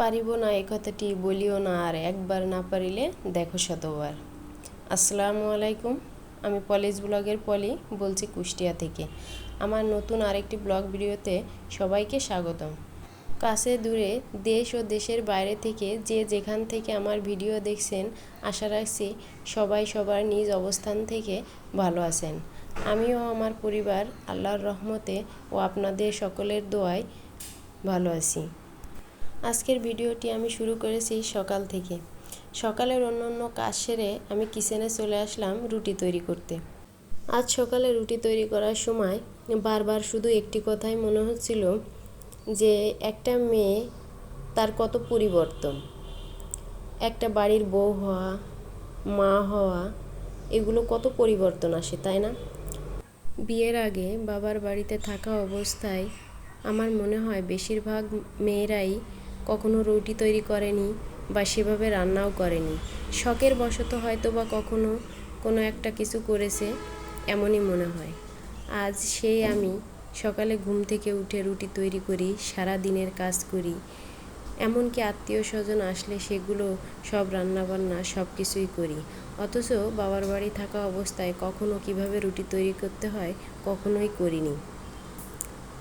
পারিব না, এ কথাটি বলিও না, আর একবার না পারিলে দেখো শতবার। আসসালামু আলাইকুম, আমি পলিস ব্লগের পলি, বলছি কুষ্টিয়া থেকে। আমার নতুন আরেকটি ব্লগ ভিডিওতে সবাইকে স্বাগতম। কাছে দূরে দেশ ও দেশের বাইরে থেকে যে যেখান থেকে আমার ভিডিও দেখছেন, আশা রাখছি সবাই সবার নিজ অবস্থান থেকে ভালো আছেন। আমিও আমার পরিবার আল্লাহর রহমতে ও আপনাদের সকলের দোয়ায় ভালো আছি। আজকের ভিডিওটি আমি শুরু করেছি সকাল থেকে। সকালের অন্য অন্য কাজ সেরে আমি কিচেনে চলে আসলাম রুটি তৈরি করতে। আজ সকালে রুটি তৈরি করার সময় বারবার শুধু একটি কথাই মনে হচ্ছিল যে একটা মেয়ে তার কত পরিবর্তন। একটা বাড়ির বউ হওয়া, মা হওয়া, এগুলো কত পরিবর্তন আসে, তাই না? বিয়ের আগে বাবার বাড়িতে থাকা অবস্থায় আমার মনে হয় বেশিরভাগ মেয়েরাই কখনো রুটি তৈরি করেনি বা সেভাবে রান্নাও করেনি। শখের বশত হয়তো বা কখনো কোনো একটা কিছু করেছে এমনই মনে হয়। আজ সেই আমি সকালে ঘুম থেকে উঠে রুটি তৈরি করি, সারা দিনের কাজ করি। এমনকি আত্মীয় স্বজন আসলে সেগুলো সব রান্নাবান্না সব কিছুই করি। অথচ বাবার বাড়ি থাকা অবস্থায় কখনো কীভাবে রুটি তৈরি করতে হয় কখনোই করিনি।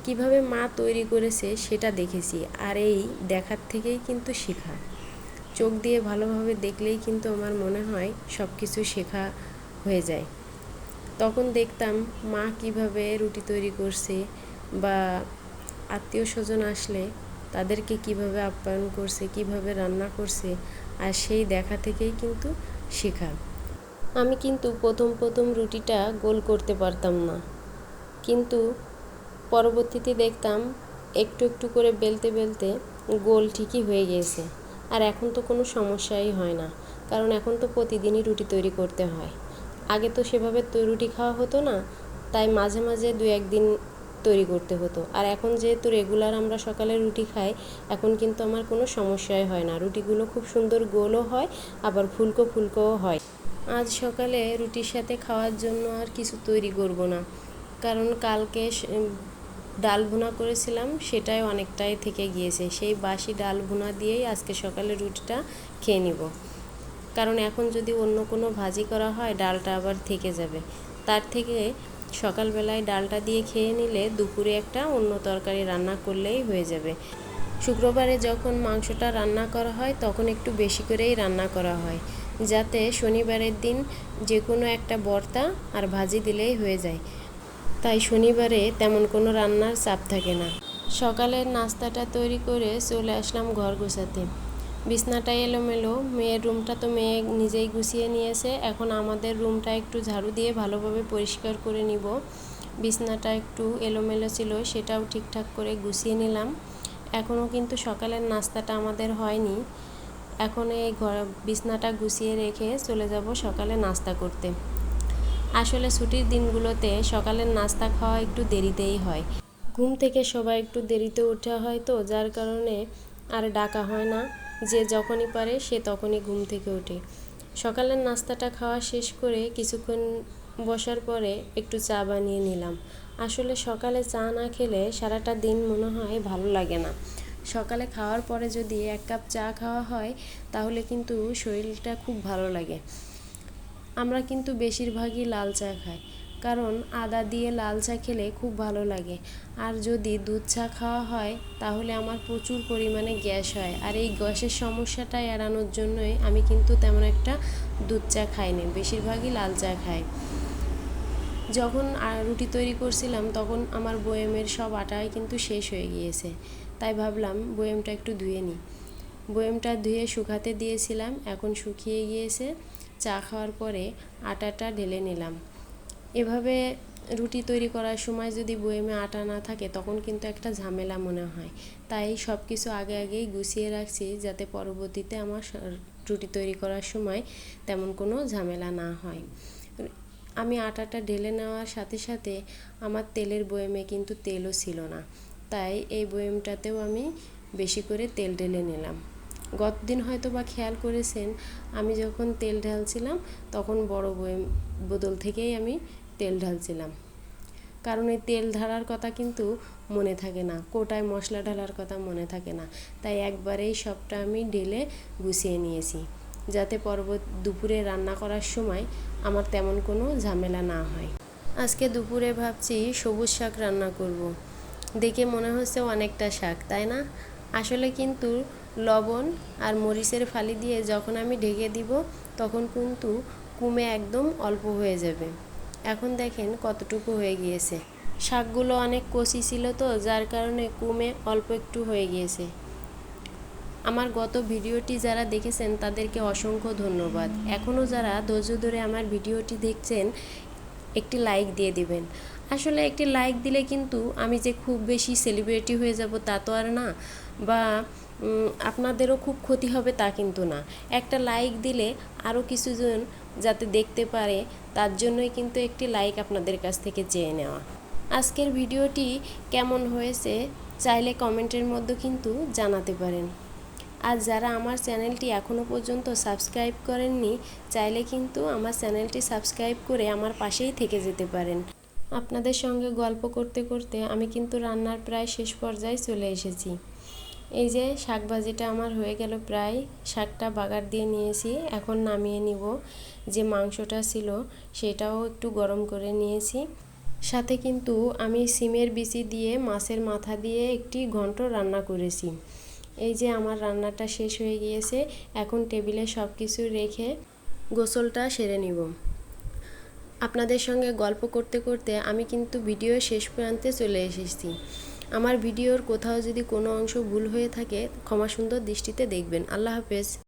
কীভাবে মা তৈরি করেছে সেটা দেখেছি আর এই দেখার থেকেই কিন্তু শেখা। চোখ দিয়ে ভালোভাবে দেখলেই কিন্তু আমার মনে হয় সব কিছু শেখা হয়ে যায়। তখন দেখতাম মা কীভাবে রুটি তৈরি করছে বা আত্মীয় স্বজন আসলে তাদেরকে কীভাবে আপ্যায়ন করছে, কীভাবে রান্না করছে আর সেই দেখা থেকেই কিন্তু শেখা। আমি কিন্তু প্রথম প্রথম রুটিটা গোল করতে পারতাম না। কিন্তু পরবর্তীতে দেখতাম একটু একটু করে বেলতে বেলতে গোল ঠিকই হয়ে গিয়েছে। আর এখন তো কোনো সমস্যাই হয় না, কারণ এখন তো প্রতিদিনই রুটি তৈরি করতে হয়। আগে তো সেভাবে তো রুটি খাওয়া হতো না, তাই মাঝে মাঝে দু একদিন তৈরি করতে হতো। আর এখন যেহেতু রেগুলার আমরা সকালে রুটি খাই, এখন কিন্তু আমার কোনো সমস্যাই হয় না। রুটিগুলো খুব সুন্দর গোলও হয়, আবার ফুলকো ফুলকোও হয়। আজ সকালে রুটির সাথে খাওয়ার জন্য আর কিছু তৈরি করব না, কারণ কালকে ডাল ভুনা করেছিলাম, সেটাই অনেকটাই থেকে গিয়েছে। সেই বাসি ডাল ভুনা দিয়েই আজকে সকালে রুটিটা খেয়ে নিব। কারণ এখন যদি অন্য কোনো ভাজি করা হয়, ডালটা আবার থেকে যাবে। তার থেকে সকালবেলায় ডালটা দিয়ে খেয়ে নিলে দুপুরে একটা অন্য তরকারি রান্না করলেই হয়ে যাবে। শুক্রবারে যখন মাংসটা রান্না করা হয়, তখন একটু বেশি করেই রান্না করা হয়। যাতে শনিবারের দিন যে কোনো একটা বর্তা আর ভাজি দিলেই হয়ে যায়। তাই শনিবারে তেমন কোনো রান্নার চাপ থাকে না। সকালের নাস্তাটা তৈরি করে চলে আসলাম ঘর গোছাতে। বিছনাটা এলোমেলো, মেয়ের রুমটা তো মেয়ে নিজেই গুছিয়ে নিয়েছে। এখন আমাদের রুমটা একটু ঝাড়ু দিয়ে ভালোভাবে পরিষ্কার করে নিব। বিছনাটা একটু এলোমেলো ছিল, সেটাও ঠিকঠাক করে গুছিয়ে নিলাম। এখনও কিন্তু সকালের নাস্তাটা আমাদের হয়নি। এখন এই ঘর বিছনাটা গুছিয়ে রেখে চলে যাব সকালে নাস্তা করতে। আসলে ছুটির দিনগুলোতে সকালের নাস্তা খাওয়া একটু দেরিতেই হয়। ঘুম থেকে সবাই একটু দেরিতে ওঠা হয় তো, যার কারণে আর ডাকা হয় না। যে যখনই পারে সে তখনই ঘুম থেকে ওঠে। সকালের নাস্তাটা খাওয়া শেষ করে কিছুক্ষণ বসার পরে একটু চা বানিয়ে নিলাম। আসলে সকালে চা না খেলে সারাটা দিন মনে হয় ভালো লাগে না। সকালে খাওয়ার পরে যদি এক কাপ চা খাওয়া হয়, তাহলে কিন্তু শরীরটা খুব ভালো লাগে। আমরা কিন্তু বেশিরভাগই লাল চা খাই। কারণ আদা দিয়ে লাল চা খেলে খুব ভালো লাগে। আর যদি দুধ চা খাওয়া হয়, তাহলে আমার প্রচুর পরিমাণে গ্যাস হয়। আর এই গ্যাসের সমস্যাটা এড়ানোর জন্যই আমি কিন্তু তেমন একটা দুধ চা খাই না বেশিরভাগই লাল চা খাই। যখন রুটি তৈরি করছিলাম, তখন আমার বয়েমের সব আটাই কিন্তু শেষ হয়ে গিয়েছে। তাই ভাবলাম বয়েমটা একটু ধুয়ে নিই। বয়েমটা ধুয়ে শুকাতে দিয়েছিলাম, এখন শুকিয়ে গিয়েছে। চা খাওয়ার পরে আটাটা ঢেলে নিলাম। এভাবে রুটি তৈরি করার সময় যদি বয়েমে আটা না থাকে, তখন কিন্তু একটা ঝামেলা মনে হয়। তাই সব কিছু আগে আগেই গুছিয়ে রাখছি যাতে পরবর্তীতে আমার রুটি তৈরি করার সময় তেমন কোনো ঝামেলা না হয়। আমি আটাটা ঢেলে নেওয়ার সাথে সাথে আমার তেলের বয়েমে কিন্তু তেলও ছিল না। তাই এই বয়েমটাতেও আমি বেশি করে তেল ঢেলে নিলাম। গতদিন হয়তো বা খেয়াল করেছেন, আমি যখন তেল ঢালছিলাম তখন বড় বয়েম বোতল থেকেই আমি তেল ঢালছিলাম। কারণ এই তেল ঢালার কথা কিন্তু মনে থাকে না, কোটায় মশলা ঢালার কথা মনে থাকে না। তাই একবারেই সবটা আমি ঢেলে গুছিয়ে নিয়েছি, যাতে পরবর্তী দুপুরে রান্না করার সময় আমার তেমন কোনো ঝামেলা না হয়। আজকে দুপুরে ভাবছি সবুজ শাক রান্না করব। দেখে মনে হচ্ছে অনেকটা শাক, তাই না? আসলে কিন্তু লবণ আর মরিচের ফালি দিয়ে যখন আমি ঢেকে দিব, তখন কিন্তু কুমে একদম অল্প হয়ে যাবে। এখন দেখেন কতটুকু হয়ে গিয়েছে। শাকগুলো অনেক কষি ছিল তো, যার কারণে কুমে অল্প একটু হয়ে গিয়েছে। আমার গত ভিডিওটি যারা দেখেছেন, তাদেরকে অসংখ্য ধন্যবাদ। এখনও যারা ধৈর্য ধরে আমার ভিডিওটি দেখছেন, একটি লাইক দিয়ে দিবেন। আসলে একটি লাইক দিলে কিন্তু আমি যে খুব বেশি সেলিব্রিটি হয়ে যাব তা তো আর না, বা আপনাদেরও খুব ক্ষতি হবে তা কিন্তু না। একটা লাইক দিলে আরও কিছুজন যাতে দেখতে পারে, তার জন্যই কিন্তু একটি লাইক আপনাদের কাছ থেকে চেয়ে নেওয়া। আজকের ভিডিওটি কেমন হয়েছে, চাইলে কমেন্টের মধ্যে কিন্তু জানাতে পারেন। আর যারা আমার চ্যানেলটি এখনও পর্যন্ত সাবস্ক্রাইব করেননি, চাইলে কিন্তু আমার চ্যানেলটি সাবস্ক্রাইব করে আমার পাশেই থেকে যেতে পারেন। আপনাদের সঙ্গে গল্প করতে করতে আমি কিন্তু রান্নার প্রায় শেষ পর্যায়ে চলে এসেছি। এই যে শাক ভাজিটা আমার হয়ে গেল প্রায় শাকটা বাগার দিয়ে নিয়েছি, এখন নামিয়ে নিব। যে মাংসটা ছিল সেটাও একটু গরম করে নিয়েছি। সাথে কিন্তু আমি সিমের বিচি দিয়ে মাছের মাথা দিয়ে একটি ঘন্ট রান্না করেছি। এই যে আমার রান্নাটা শেষ হয়ে গিয়েছে, এখন টেবিলে সব কিছু রেখে গোসলটা সেরে নিব। আপনাদের সঙ্গে গল্প করতে করতে আমি কিন্তু ভিডিও শেষ প্রান্তে চলে এসেছি। আমার ভিডিওর কোথাও যদি কোনো অংশ ভুল হয়ে থাকে, ক্ষমা সুন্দর দৃষ্টিতে দেখবেন। আল্লাহ হাফেজ।